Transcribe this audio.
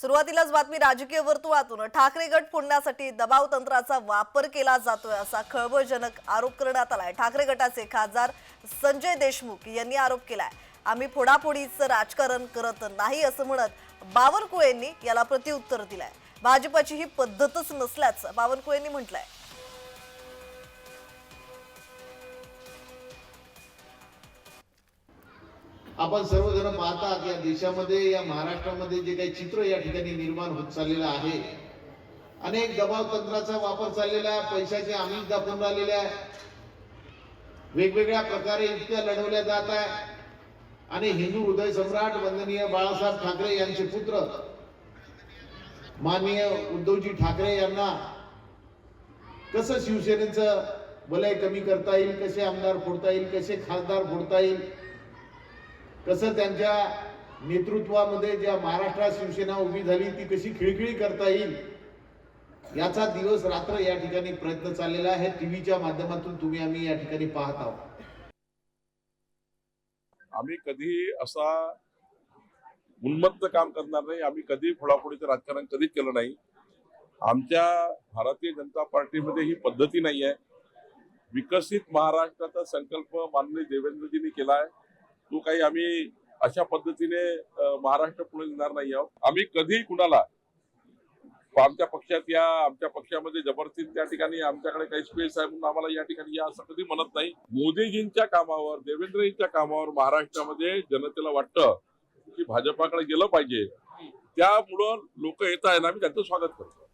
सुरुवातीलाच बातमी राजकीय वर्तुळातून. ठाकरे गट फोडण्यासाठी दबाव तंत्राचा वापर केला जातोय असा खळबळजनक आरोप करण्यात आलाय. ठाकरे गटाचे खासदार संजय देशमुख यांनी आरोप केलाय. आम्ही फोडाफोडीचं राजकारण करत नाही असं म्हणत बावनकुळेंनी याला प्रत्युत्तर दिलंय. भाजपची ही पद्धतच नसल्याचं बावनकुळेंनी म्हटलंय. आपण सर्वजण पाहतात या देशामध्ये या महाराष्ट्रामध्ये जे काही चित्र या ठिकाणी निर्माण होत चाललेलं आहे. अनेक दबाव तंत्राचा वापर चाललेला आहे पैशाचे आमिष दाखवून राहिलेले आहे. वेगवेगळ्या प्रकारे युक्त्या लढवल्या जात आहे. आणि हिंदू हृदय सम्राट वंदनीय बाळासाहेब ठाकरे यांचे पुत्र माननीय उद्धवजी ठाकरे यांना कसं शिवसेनेचं भलय कमी करता येईल कसे आमदार फोडता येईल कसे खासदार फोडता येईल कसं त्यांच्या नेतृत्वामध्ये ज्या महाराष्ट्रात शिवसेना उभी झाली ती कशी खिळखिळी करता येईल याचा दिवस रात्र या ठिकाणी प्रयत्न चाललेला आहे. टीव्हीच्या माध्यमातून तुम्ही आम्ही या ठिकाणी पाहत आहोत. आम्ही कधी असा उन्मत्त काम करणार नाही. आम्ही कधी फोडाफोडीचं राजकारण कधीच केलं नाही. आमच्या भारतीय जनता पार्टीमध्ये ही पद्धती नाही आहे विकसित महाराष्ट्राचा संकल्प माननीय देवेंद्रजींनी केला आहे तो काही आम्ही अशा पद्धतीने महाराष्ट्र पुढे येणार नाही आहोत. आम्ही कधीही कुणाला आमच्या पक्षात या आमच्या पक्षामध्ये जबरदस्ती त्या ठिकाणी आमच्याकडे काही स्पेस आहे म्हणून आम्हाला या ठिकाणी या असं कधी म्हणत नाही. मोदीजींच्या कामावर देवेंद्रजींच्या कामावर महाराष्ट्रामध्ये जनतेला वाटतं की भाजपाकडे गेलं पाहिजे. त्यामुळं लोक येत आहेत आम्ही त्यांचं स्वागत करतो.